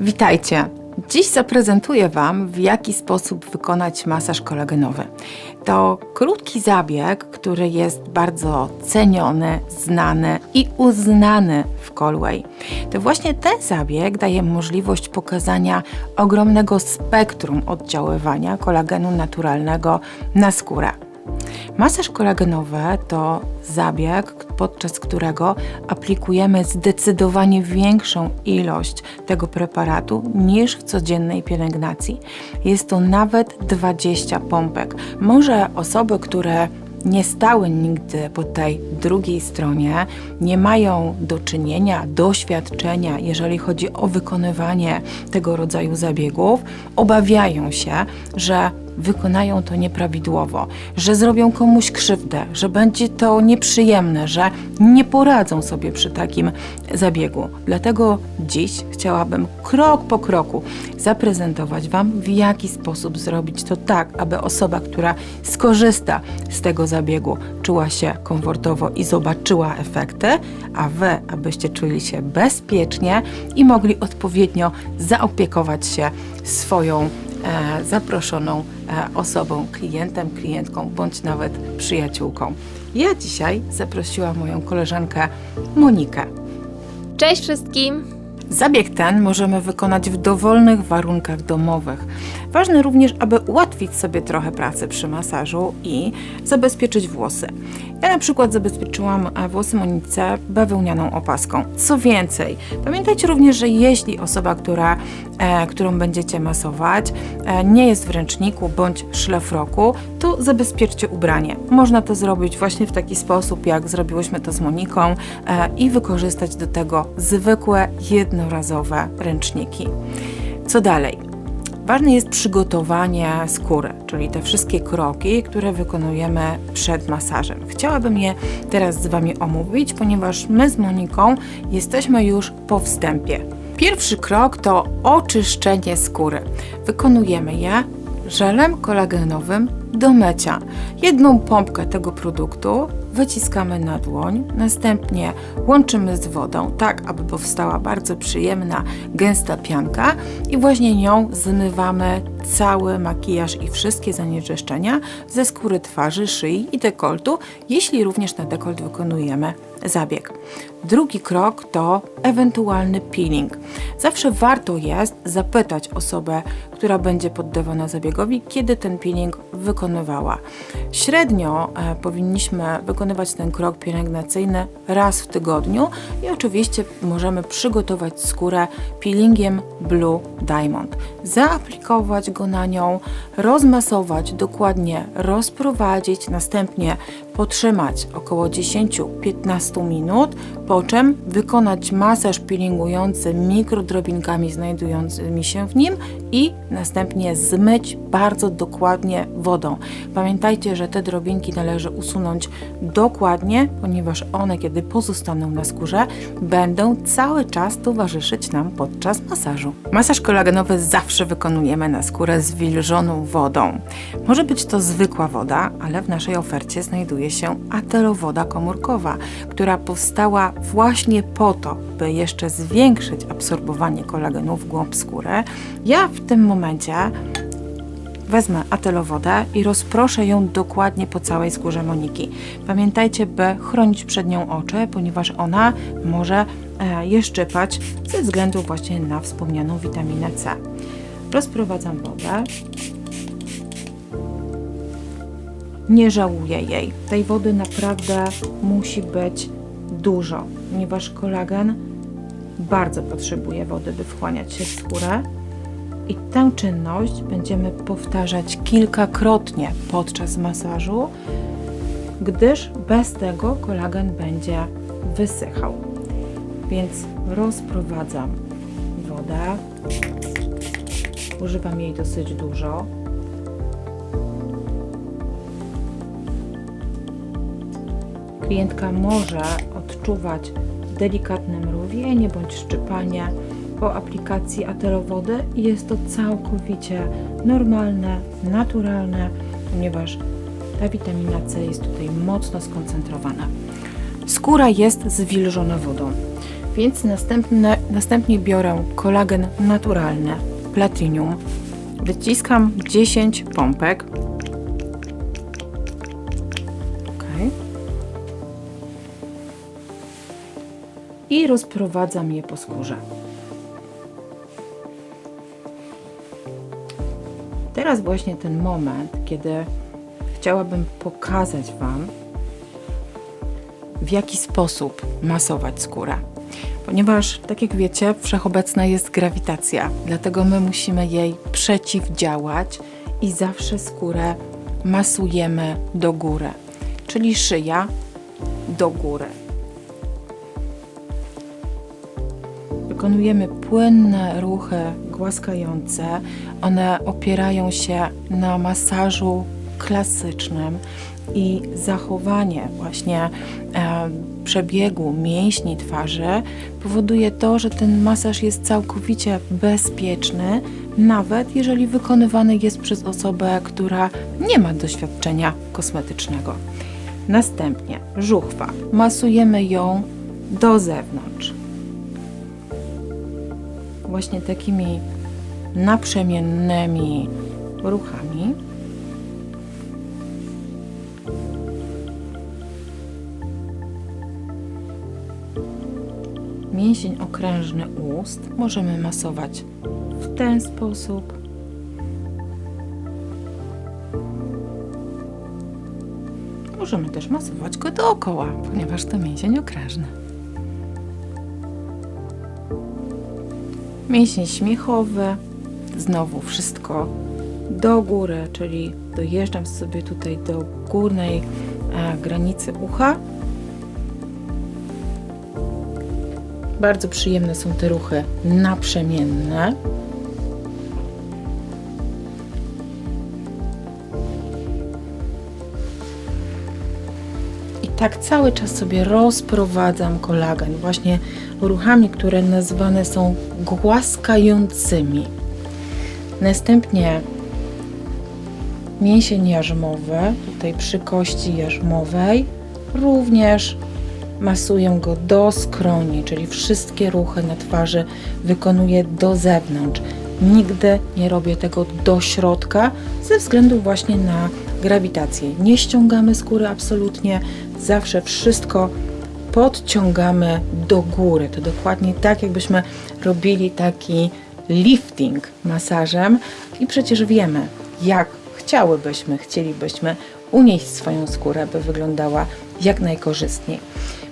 Witajcie! Dziś zaprezentuję Wam, w jaki sposób wykonać masaż kolagenowy. To krótki zabieg, który jest bardzo ceniony, znany i uznany w Colway. To właśnie ten zabieg daje możliwość pokazania ogromnego spektrum oddziaływania kolagenu naturalnego na skórę. Masaż kolagenowy to zabieg, podczas którego aplikujemy zdecydowanie większą ilość tego preparatu niż w codziennej pielęgnacji. Jest to nawet 20 pompek. Może osoby, które nie stały nigdy po tej drugiej stronie, nie mają do czynienia, doświadczenia, jeżeli chodzi o wykonywanie tego rodzaju zabiegów, obawiają się, że wykonają to nieprawidłowo, że zrobią komuś krzywdę, że będzie to nieprzyjemne, że nie poradzą sobie przy takim zabiegu. Dlatego dziś chciałabym krok po kroku zaprezentować Wam, w jaki sposób zrobić to tak, aby osoba, która skorzysta z tego zabiegu, czuła się komfortowo i zobaczyła efekty, a Wy, abyście czuli się bezpiecznie i mogli odpowiednio zaopiekować się swoją zaproszoną e, osobą, klientem, klientką bądź nawet przyjaciółką. Ja dzisiaj zaprosiłam moją koleżankę Monikę. Cześć wszystkim! Zabieg ten możemy wykonać w dowolnych warunkach domowych. Ważne również, aby ułatwić sobie trochę pracy przy masażu i zabezpieczyć włosy. Ja na przykład zabezpieczyłam e, włosy Monice bawełnianą opaską. Co więcej, pamiętajcie również, że jeśli osoba, która, e, którą będziecie masować, e, nie jest w ręczniku bądź szlafroku, to zabezpieczcie ubranie. Można to zrobić właśnie w taki sposób, jak zrobiłyśmy to z Moniką e, i wykorzystać do tego zwykłe, jednorazowe ręczniki. Co dalej? Ważne jest przygotowanie skóry, czyli te wszystkie kroki, które wykonujemy przed masażem. Chciałabym je teraz z Wami omówić, ponieważ my z Moniką jesteśmy już po wstępie. Pierwszy krok to oczyszczenie skóry. Wykonujemy je żelem kolagenowym do mycia. Jedną pompkę tego produktu wyciskamy na dłoń, następnie łączymy z wodą, tak aby powstała bardzo przyjemna, gęsta pianka i właśnie nią zmywamy cały makijaż i wszystkie zanieczyszczenia ze skóry twarzy, szyi i dekoltu, jeśli również na dekolt wykonujemy zabieg. Drugi krok to ewentualny peeling. Zawsze warto jest zapytać osobę, która będzie poddawana zabiegowi, kiedy ten peeling wykonywała. Średnio e, powinniśmy wykonywać ten krok pielęgnacyjny raz w tygodniu i oczywiście możemy przygotować skórę peelingiem Blue Diamond. Zaaplikować go na nią, rozmasować, dokładnie rozprowadzić, następnie potrzymać około 10-15 minut, po czym wykonać masaż peelingujący mikrodrobinkami znajdującymi się w nim i następnie zmyć bardzo dokładnie wodą. Pamiętajcie, że te drobinki należy usunąć dokładnie, ponieważ one, kiedy pozostaną na skórze, będą cały czas towarzyszyć nam podczas masażu. Masaż kolagenowy zawsze wykonujemy na skórę zwilżoną wodą. Może być to zwykła woda, ale w naszej ofercie znajduje się atelowoda komórkowa, która powstała właśnie po to, by jeszcze zwiększyć absorbowanie kolagenu w głąb skóry. Ja w tym momencie wezmę atelowodę i rozproszę ją dokładnie po całej skórze Moniki. Pamiętajcie, by chronić przed nią oczy, ponieważ ona może e, je szczypać ze względu właśnie na wspomnianą witaminę C. Rozprowadzam wodę. Nie żałuję jej. Tej wody naprawdę musi być dużo, ponieważ kolagen bardzo potrzebuje wody, by wchłaniać się w skórę. I tę czynność będziemy powtarzać kilkakrotnie podczas masażu, gdyż bez tego kolagen będzie wysychał. Więc rozprowadzam wodę. Używam jej dosyć dużo. Klientka może odczuwać delikatne mrowienie bądź szczypanie po aplikacji atelowody i jest to całkowicie normalne, naturalne, ponieważ ta witamina C jest tutaj mocno skoncentrowana. Skóra jest zwilżona wodą, Więc następne, następnie biorę kolagen naturalny, Platinum. Wyciskam 10 pompek. I rozprowadzam je po skórze. Teraz właśnie ten moment, kiedy chciałabym pokazać Wam, w jaki sposób masować skórę. Ponieważ, tak jak wiecie, wszechobecna jest grawitacja, dlatego my musimy jej przeciwdziałać i zawsze skórę masujemy do góry, czyli szyja do góry. Wykonujemy płynne ruchy głaskające. One opierają się na masażu klasycznym i zachowanie właśnie e, przebiegu mięśni twarzy powoduje to, że ten masaż jest całkowicie bezpieczny, nawet jeżeli wykonywany jest przez osobę, która nie ma doświadczenia kosmetycznego. Następnie żuchwa. Masujemy ją do zewnątrz właśnie takimi naprzemiennymi ruchami. Mięsień okrężny ust możemy masować w ten sposób. Możemy też masować go dookoła, ponieważ to mięsień okrężny. Mięsień śmiechowy, znowu wszystko do góry, czyli dojeżdżam sobie tutaj do górnej e, granicy ucha. Bardzo przyjemne są te ruchy naprzemienne. Tak cały czas sobie rozprowadzam kolagen, właśnie ruchami, które nazywane są głaskającymi. Następnie mięsień jarzmowy, tutaj przy kości jarzmowej, również masuję go do skroni, czyli wszystkie ruchy na twarzy wykonuję do zewnątrz. Nigdy nie robię tego do środka ze względu właśnie na grawitację. Nie ściągamy skóry absolutnie, zawsze wszystko podciągamy do góry. To dokładnie tak, jakbyśmy robili taki lifting masażem i przecież wiemy, jak chciałybyśmy, chcielibyśmy unieść swoją skórę, by wyglądała jak najkorzystniej.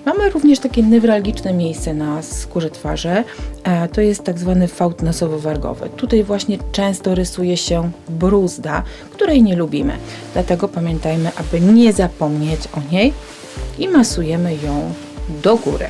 Mamy również takie newralgiczne miejsce na skórze twarzy, e, to jest tak zwany fałd nosowo-wargowy. Tutaj właśnie często rysuje się bruzda, której nie lubimy. Dlatego pamiętajmy, aby nie zapomnieć o niej i masujemy ją do góry.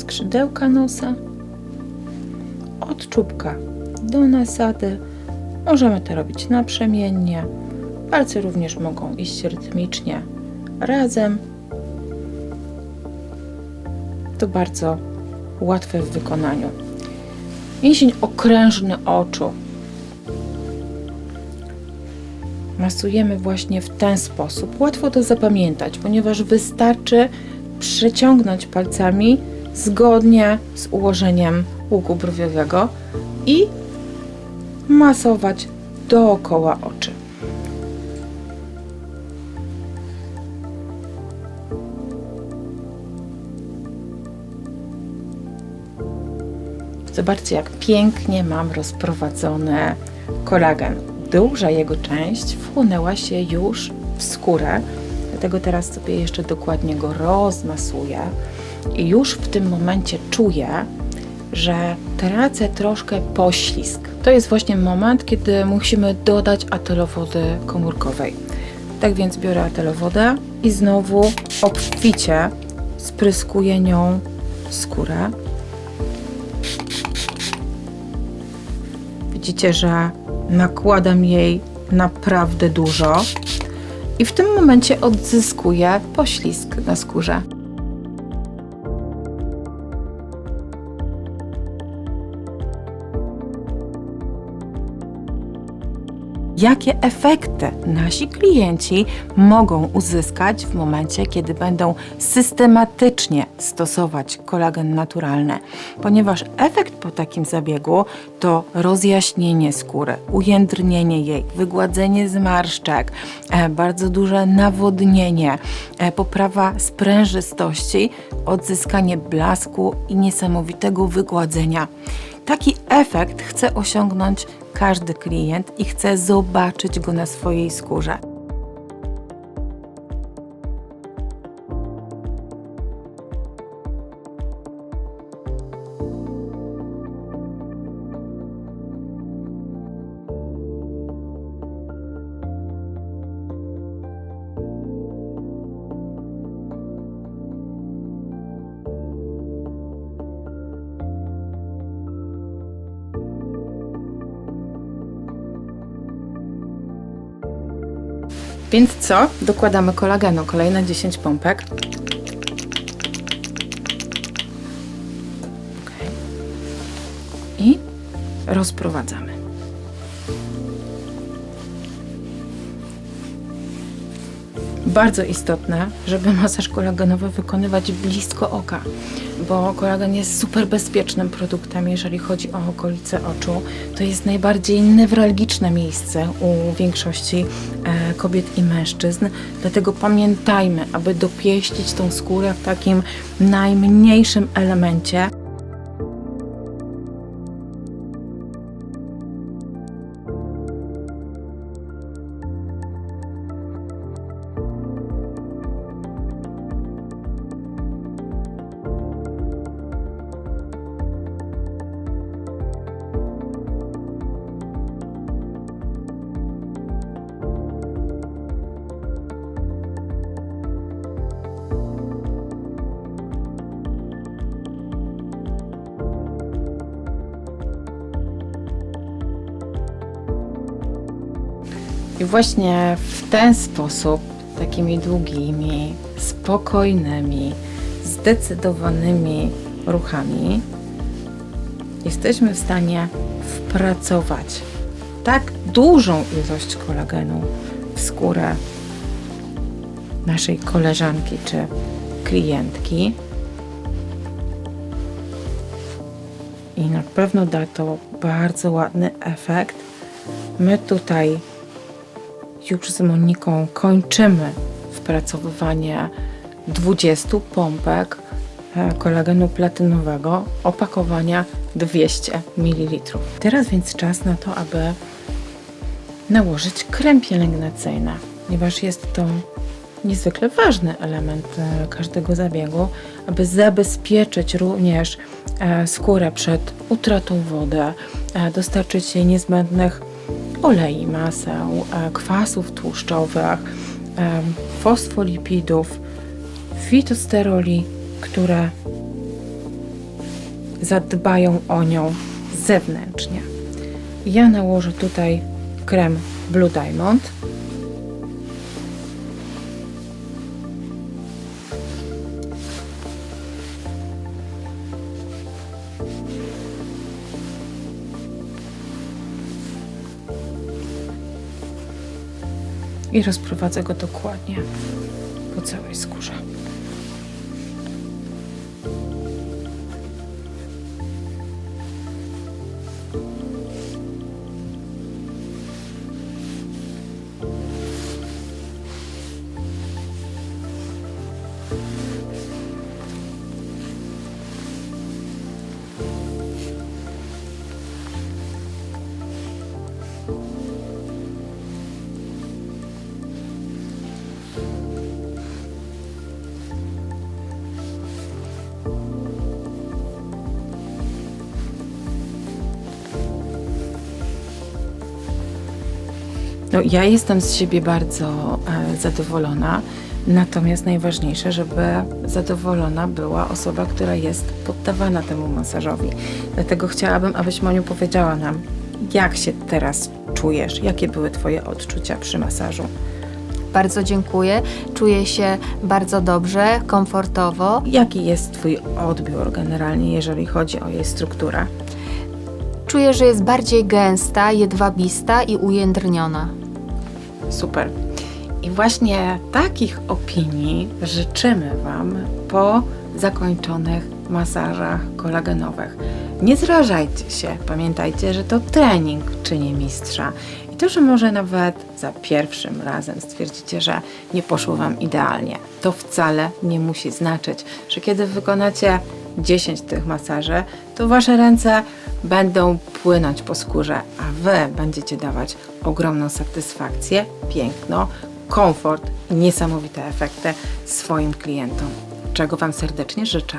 Skrzydełka nosa. Od czubka do nasady. Możemy to robić naprzemiennie. Palce również mogą iść rytmicznie razem. To bardzo łatwe w wykonaniu. Mięsień okrężny oczu. Masujemy właśnie w ten sposób. Łatwo to zapamiętać, ponieważ wystarczy przeciągnąć palcami zgodnie z ułożeniem łuku brwiowego i masować dookoła oczy. Zobaczcie, jak pięknie mam rozprowadzony kolagen. Duża jego część wchłonęła się już w skórę, dlatego teraz sobie jeszcze dokładnie go rozmasuję i już w tym momencie czuję, że tracę troszkę poślizg. To jest właśnie moment, kiedy musimy dodać atelowody komórkowej. Tak więc biorę atelowodę i znowu obficie spryskuję nią skórę. Widzicie, że nakładam jej naprawdę dużo i w tym momencie odzyskuję poślizg na skórze. Jakie efekty nasi klienci mogą uzyskać w momencie, kiedy będą systematycznie stosować kolagen naturalny, ponieważ efekt po takim zabiegu to rozjaśnienie skóry, ujędrnienie jej, wygładzenie zmarszczek, e, bardzo duże nawodnienie, e, poprawa sprężystości, odzyskanie blasku i niesamowitego wygładzenia. Taki efekt chce osiągnąć każdy klient i chce zobaczyć go na swojej skórze. Więc co? Dokładamy kolagenu. Kolejne 10 pompek. Okej. I rozprowadzamy. Bardzo istotne, żeby masaż kolagenowy wykonywać blisko oka, bo kolagen jest super bezpiecznym produktem, jeżeli chodzi o okolice oczu. To jest najbardziej newralgiczne miejsce u większości e, kobiet i mężczyzn, dlatego pamiętajmy, aby dopieścić tą skórę w takim najmniejszym elemencie. Właśnie w ten sposób, takimi długimi, spokojnymi, zdecydowanymi ruchami, jesteśmy w stanie wpracować tak dużą ilość kolagenu w skórę naszej koleżanki czy klientki. I na pewno da to bardzo ładny efekt. My tutaj już z Moniką kończymy wpracowywanie 20 pompek e, kolagenu platynowego opakowania 200 ml. Teraz więc czas na to, aby nałożyć krem pielęgnacyjny, ponieważ jest to niezwykle ważny element e, każdego zabiegu, aby zabezpieczyć również e, skórę przed utratą wody, dostarczyć jej niezbędnych olei, maseł, kwasów tłuszczowych, e, fosfolipidów, fitosteroli, które zadbają o nią zewnętrznie. Ja nałożę tutaj krem Blue Diamond. I rozprowadzę go dokładnie po całej skórze. No, ja jestem z siebie bardzo e, zadowolona, natomiast najważniejsze, żeby zadowolona była osoba, która jest poddawana temu masażowi. Dlatego chciałabym, abyś Moniu powiedziała nam, jak się teraz czujesz? Jakie były Twoje odczucia przy masażu? Bardzo dziękuję. Czuję się bardzo dobrze, komfortowo. Jaki jest Twój odbiór generalnie, jeżeli chodzi o jej strukturę? Czuję, że jest bardziej gęsta, jedwabista i ujędrniona. Super. I właśnie takich opinii życzymy Wam po zakończonych masażach kolagenowych. Nie zrażajcie się, pamiętajcie, że to trening czyni mistrza. Że może nawet za pierwszym razem stwierdzicie, że nie poszło Wam idealnie, to wcale nie musi znaczyć, że kiedy wykonacie 10 tych masaży, to Wasze ręce będą płynąć po skórze, a Wy będziecie dawać ogromną satysfakcję, piękno, komfort i niesamowite efekty swoim klientom, czego Wam serdecznie życzę.